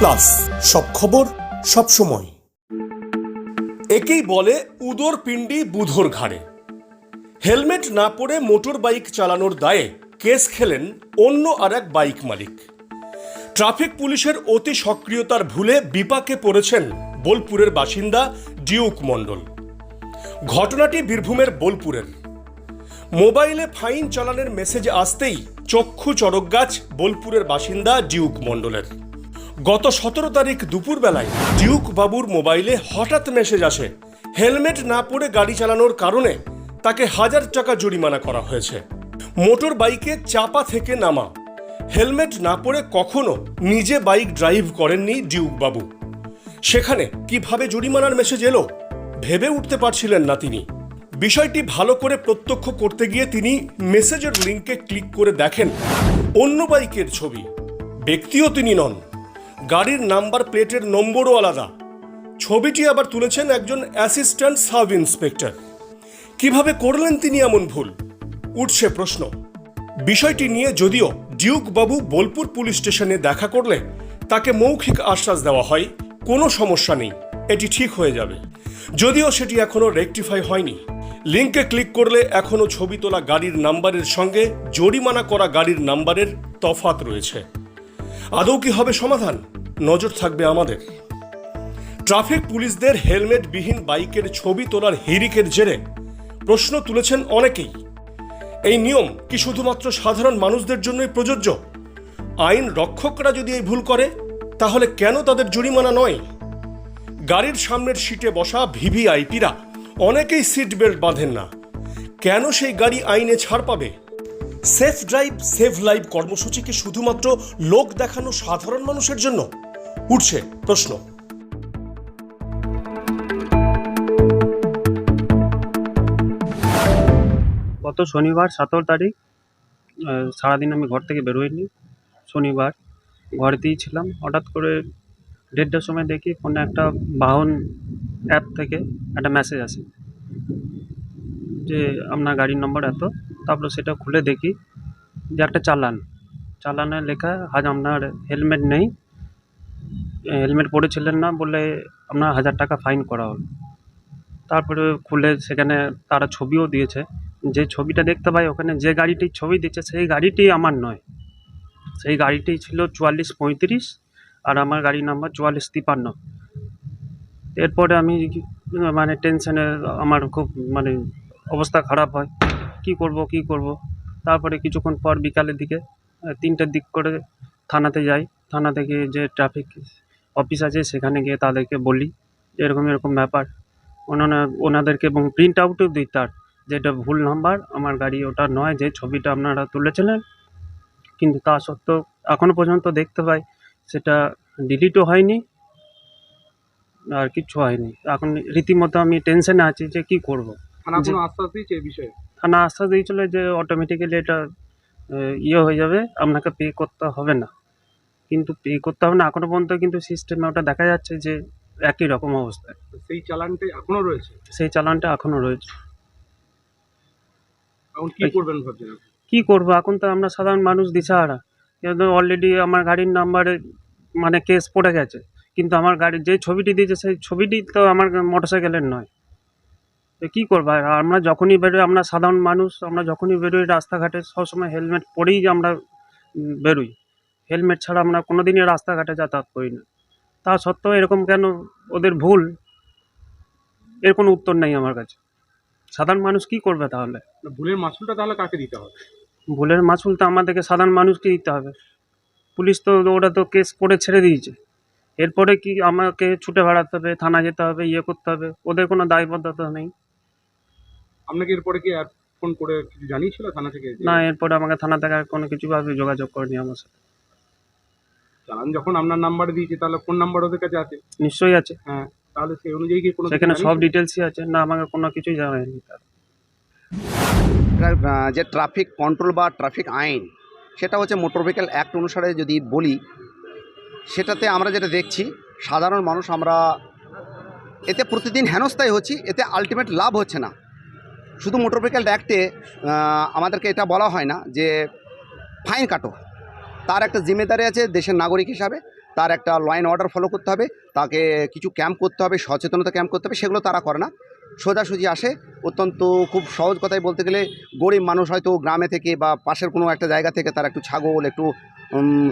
Plus সব খবর, সব সময়। একেই বলে উদর পিণ্ডি বুধর ঘাড়ে। হেলমেট না পরে মোটর বাইক চালানোর দায়ে কেস খেলেন অন্য আর এক বাইক মালিক। ট্রাফিক পুলিশের অতি সক্রিয়তার ভুলে বিপাকে পড়েছেন বোলপুরের বাসিন্দা ডিউক মণ্ডল। ঘটনাটি বীরভূমের বোলপুরের। মোবাইলে ফাইন চালানের মেসেজ আসতেই চক্ষু চড়ক গাছ বোলপুরের বাসিন্দা ডিউক মণ্ডলের। গত সতেরো তারিখ দুপুরবেলায় ডিউক বাবুর মোবাইলে হঠাৎ মেসেজ আসে। হেলমেট না পরে গাড়ি চালানোর কারণে তাকে হাজার টাকা জরিমানা করা হয়েছে। মোটর বাইকে চাপা থেকে নামা। হেলমেট না পরে কখনো নিজে বাইক ড্রাইভ করেননি ডিউক বাবু। সেখানে কীভাবে জরিমানার মেসেজ এলো ভেবে উঠতে পারছিলেন না তিনি। বিষয়টি ভালো করে প্রত্যক্ষ করতে গিয়ে তিনি মেসেজের লিঙ্কে ক্লিক করে দেখেন অন্য বাইকের ছবি। ব্যক্তিও তিনি নন। গাড়ির নাম্বার প্লেটের নম্বরও আলাদা। ছবিটি আবার তুলেছেন একজন অ্যাসিস্ট্যান্ট সাব ইন্সপেক্টর কীভাবে করলেন তিনি এমন ভুল? উঠছে প্রশ্ন। বিষয়টি নিয়ে যদিও ডিউক বাবু বোলপুর পুলিশ স্টেশনে দেখা করলে তাকে মৌখিক আশ্বাস দেওয়া হয়, কোনো সমস্যা নেই, এটি ঠিক হয়ে যাবে। যদিও সেটি এখনও রেকটিফাই হয়নি। লিঙ্কে ক্লিক করলে এখনও ছবি তোলা গাড়ির নাম্বারের সঙ্গে জরিমানা করা গাড়ির নাম্বারের তফাত রয়েছে। আদৌ কি হবে সমাধান? নজর থাকবে আমাদের। ট্রাফিক পুলিশদের হেলমেটবিহীন বাইকের ছবি তোলার হিরিকের জেরে প্রশ্ন তুলেছেন অনেকেই। এই নিয়ম কি শুধুমাত্র সাধারণ মানুষদের জন্যই প্রযোজ্য? আইন রক্ষকরা যদি এই ভুল করে, তাহলে কেন তাদের জরিমানা নয়? গাড়ির সামনের সিটে বসা ভিভিআইপিরা অনেকেই সিট বেল্ট বাঁধেন না। কেন সেই গাড়ি আইনে ছাড় পাবে? সেফ ড্রাইভ, সেভ লাইভ কর্মসূচি কি শুধুমাত্র লোক দেখানো সাধারণ মানুষের জন্য? উঠছে প্রশ্ন। গত শনিবার সতেরো তারিখ সারাদিন আমি ঘর থেকে বেরোইনি শনিবার ঘরেতেই ছিলাম হঠাৎ করে দেড়টার সময় দেখি ফোনে একটা বাহন অ্যাপ থেকে একটা মেসেজ আসে যে, আপনার গাড়ির নম্বর এত তারপরে সেটা খুলে দেখি। যে একটা চালান। চালানে লেখা, আজ আপনার হেলমেট নেই। হেলমেট পরেছিলেন না বলে আপনার হাজার টাকা ফাইন করা হবে তারপরে খুলে সেখানে তারা ছবিও দিয়েছে। যে ছবিটা দেখতে পাই, ওখানে যে গাড়িটির ছবি দিচ্ছে, সেই গাড়িটি আমার নয়। সেই গাড়িটি ছিল চুয়াল্লিশ পঁয়ত্রিশ আর আমার গাড়ি নাম্বার চুয়াল্লিশ তিপান্ন। এরপরে আমি মানে টেনশনে আমার খুব মানে অবস্থা খারাপ হয়। কি করব কি করব। তারপরে কিছুক্ষণ পর বিকালের দিকে তিনটের দিক করে থানাতে যাই। থানা থেকে যে ট্রাফিক অফিস আছে সেখানে গিয়ে তাদেরকে বলি এরকম এরকম ব্যাপার। ওনারা ওনাদেরকে এবং প্রিন্ট আউটও দিই তার যে এটা ভুল নাম্বার আমার গাড়ি ওটা নয় যে ছবিটা আপনারা তুলেছিলেন। কিন্তু তা সত্ত্বেও এখনও পর্যন্ত দেখতে পাই সেটা ডিলিটও হয়নি আর কিচ্ছু হয়নি। এখন রীতিমতো আমি টেনশনে আছি যে কি করব। থানা কোনো আশ্বাস দিয়েছে এই বিষয়ে? থানা আশ্বাস দিয়েছিল যে অটোমেটিক্যালি এটা ইয়ে হয়ে যাবে আপনাকে পে করতে হবে না। কিন্তু পে করতে হবে না এখনও পর্যন্ত কিন্তু সিস্টেমে ওটা দেখা যাচ্ছে যে একই রকম অবস্থায় সেই চালানটাই এখনও রয়েছে? সেই চালানটা এখনও রয়েছে। এখন কি এই- করবেন ভাবছেন কি করব? এখন তো আমরা সাধারণ মানুষ দিশাহারা। কিন্তু অলরেডি আমার গাড়ির নাম্বারে মানে কেস পড়ে গেছে। কিন্তু আমার গাড়ির যে ছবিটি দিয়েছে সেই ছবিটি তো আমার মোটরসাইকেলের নয়। তো কী করব? আর আমরা যখনই বেরোই আমরা সাধারণ মানুষ আমরা যখনই বেরোই রাস্তাঘাটে সবসময় হেলমেট পরেই আমরা বেরোই। হেলমেট ছাড়া আমরা কোনো দিনই রাস্তাঘাটে যাতায়াত করি না। তা সত্ত্বেও এরকম কেন? ওদের ভুল? এর কোনো উত্তর নেই আমার কাছে। সাধারণ মানুষ কি করবে তাহলে? ভুলের মাসুলটা তাহলে কাকে দিতে হবে? ভুলের মাসুল তো আমাদেরকে সাধারণ মানুষকে দিতে হবে। পুলিশ তো ওরা তো কেস করে ছেড়ে দিয়েছে। এরপরে কি আমাকে ছুটে বেড়াতে হবে থানা যেতে হবে ইয়ে করতে হবে? ওদের কোনো দায়বদ্ধতা নেই। আপনাকে এরপরে কি আর ফোন করে কিছু জানিয়েছিল থানা থেকে যে না এরপরে আমাকে থানা থেকে আর কোনো কিছুভাবে যোগাযোগ করেনি আমার সাথে। চালান যখন আপনার নাম্বারে দিয়েছে তাহলে ফোন নাম্বার ওদের কাছে আছে? নিশ্চয়ই আছে। হ্যাঁ তাহলে সেই অনুযায়ী কি কোনো কিছু সেখানে সব জানিয়েছে? ডিটেলসই আছে। না আমাকে কোনো কিছুই জানায়নি তার। ট্রা- আহ, যে ট্রাফিক কন্ট্রোল বা ট্রাফিক আইন সেটা হচ্ছে মোটর ভেহিকেল অ্যাক্ট অনুসারে যদি বলি সেটাতে আমরা যেটা দেখছি সাধারণ মানুষ আমরা এতে প্রতিদিন হেনস্থায় হচ্ছি এতে আলটিমেট লাভ হচ্ছে না। শুধু মোটর ভেহিকেল অ্যাক্টে আমাদেরকে এটা বলা হয় না যে ফাইন কাটো। তার একটা জিম্মেদারি আছে দেশের নাগরিক হিসাবে, তার একটা লাইন অর্ডার ফলো করতে হবে, তাকে কিছু ক্যাম্প করতে হবে, সচেতনতা ক্যাম্প করতে হবে, সেগুলো তারা করে না। সোজাসুজি আসে, অত্যন্ত খুব সহজ কথায় বলতে গেলে, গরিব মানুষ হয়তো গ্রামে থেকে বা পাশের কোনো একটা জায়গা থেকে তারা একটু ছাগল, একটু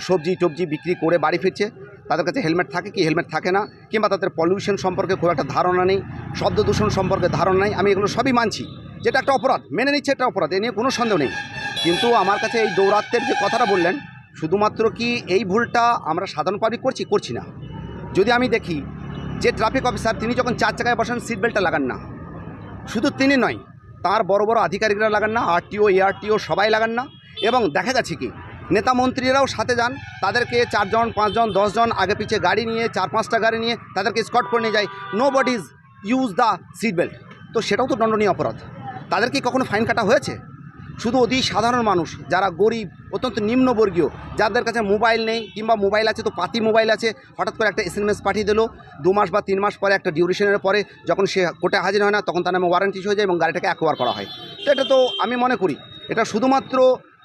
সবজি টবজি বিক্রি করে বাড়ি ফিরছে। তাদের কাছে হেলমেট থাকে কি হেলমেট থাকে না, কিংবা তাদের পলিউশন সম্পর্কে খুব একটা ধারণা নেই, শব্দ দূষণ সম্পর্কে ধারণা নেই, আমি এগুলো সবই মানছি। যেটা একটা অপরাধ, মেনে নিচ্ছে একটা অপরাধ, এ নিয়ে কোনো সন্দেহ নেই। কিন্তু আমার কাছে এই দৌরাত্মের যে কথাটা বললেন, শুধুমাত্র কি এই ভুলটা আমরা সাধারণ পাবলিক করছি? করছি না। যদি আমি দেখি যে ট্রাফিক অফিসার তিনি যখন চার চাকায় বসেন সিট বেল্টটা লাগান না। শুধু তিনি নয়, তার বড় বড় আধিকারিকরা লাগান না আরটিও এআরটিও সবাই লাগান না। এবং দেখা যাচ্ছে কি নেতা মন্ত্রীরাও সাথে যান, তাদেরকে চারজন, পাঁচজন, দশজন আগে পিছে গাড়ি নিয়ে, চার পাঁচটা গাড়ি নিয়ে তাদেরকে স্কট করে নিয়ে যায়। Nobody's use the seat belt তো সেটাও তো দণ্ডনীয় অপরাধ। তাদের কি কখনো ফাইন কাটা হয়েছে? শুধু অতি সাধারণ মানুষ, যারা গরিব, অত্যন্ত নিম্নবর্গীয়, যাদের কাছে মোবাইল নেই কিংবা মোবাইল আছে তো পাতি মোবাইল আছে, হঠাৎ করে একটা এস পাঠিয়ে দিল, দু মাস বা তিন মাস পরে একটা ডিউরেশনের পরে যখন সে কোর্টে হাজির হয় না, তখন তার নামে ওয়ারেন্টি হয়ে যায় এবং গাড়িটাকে অ্যাকোয়ার করা হয়। তো এটা তো আমি মনে করি, এটা শুধুমাত্র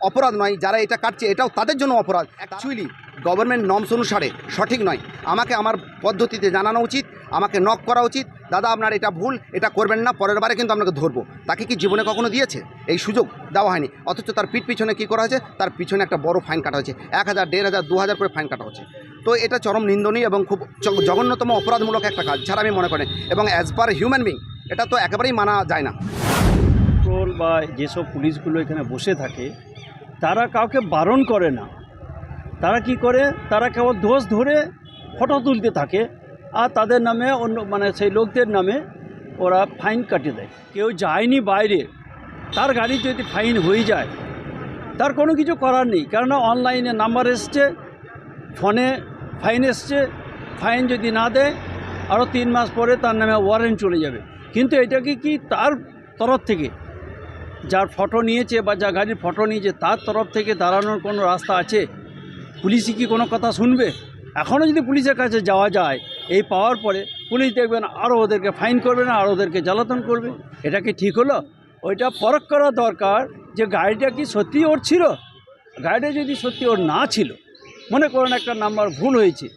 অপরাধ নয়, যারা এটা কাটছে, এটাও তাদের জন্য অপরাধ। অ্যাকচুয়ালি গভর্নমেন্ট নর্মস অনুসারে, সঠিক নয়। আমাকে আমার পদ্ধতিতে জানানো উচিত, আমাকে নক করা উচিত। দাদা, আপনার এটা ভুল, এটা করবেন না, পরের বারে কিন্তু আপনাকে ধরবো। তাকে কি জীবনে কখনো দিয়েছে? এই সুযোগ দেওয়া হয়নি। অথচ তার পিঠ পিছনে কী করা হয়েছে? তার পিছনে একটা বড় ফাইন কাটা হয়েছে। এক হাজার, দেড় হাজার, দু হাজার করে ফাইন কাটা হচ্ছে তো এটা চরম নিন্দনীয় এবং খুব জঘন্যতম অপরাধমূলক একটা কাজ ছাড়া আমি মনে করেন। এবং অ্যাজ পার হিউম্যান বিং এটা তো একেবারেই মানা যায় না। বা যেসব পুলিশগুলো এখানে বসে থাকে তারা কাউকে বারণ করে না। তারা কি করে? তারা কেবল দোষ ধরে ফটো তুলতে থাকে আর তাদের নামে অন্য মানে সেই লোকদের নামে ওরা ফাইন কাটিয়ে দেয়। কেউ যায়নি বাইরে, তার গাড়ি যদি ফাইন হয়ে যায়, তার কোনো কিছু করার নেই। কেননা অনলাইনে নাম্বার এসছে, ফোনে ফাইন এসছে, ফাইন যদি না দেয়, আরও তিন মাস পরে তার নামে ওয়ারেন্ট চলে যাবে। কিন্তু এটাকে কি তার তরফ থেকে যার ফটো নিয়েছে বা যা গাড়ির ফটো নিয়েছে, তার তরফ থেকে দাঁড়ানোর কোনো রাস্তা আছে? পুলিশই কি কোনো কথা শুনবে? এখনও যদি পুলিশের কাছে যাওয়া যায়, এই পাওয়ার পরে পুলিশ দেখবেন আরও ওদেরকে ফাইন করবে না আর ওদেরকে জ্বালাতন করবে। এটা কি ঠিক হলো? ওইটা পরখ করা দরকার যে গাড়িটা কি সত্যি ওর ছিল? গাড়িটা যদি সত্যি ওর না ছিল, মনে করুন একটা নাম্বার ভুল হয়েছে,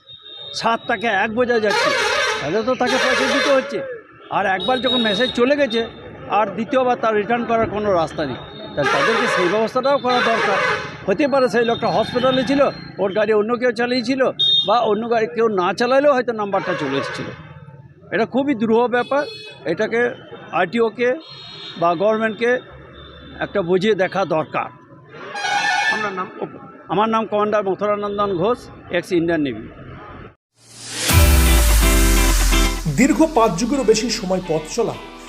সাত টাকা এক বোঝা যাচ্ছে, তাহলে তো তাকে পয়সা দিতে হচ্ছে। আর একবার যখন মেসেজ চলে গেছে আর দ্বিতীয়বার তার রিটার্ন করার কোনো রাস্তা নেই। তাহলে তাদেরকে সেই ব্যবস্থাটাও করা দরকার। হতে পারে সেই লোকটা হসপিটালে ছিল, ওর গাড়ি অন্য কেউ চালিয়েছিল বা অন্য গাড়ি কেউ না চালালেও হয়তো নাম্বারটা চলে এসেছিল। এটা খুবই দুরূহ ব্যাপার। এটাকে আরটিওকে বা গভর্নমেন্টকে একটা বুঝিয়ে দেখা দরকার। আপনার নাম আমার নাম commander Mathuranandan Ghosh ex Indian navy দীর্ঘ পাঁচ যুগেরও বেশি সময় পথ চলা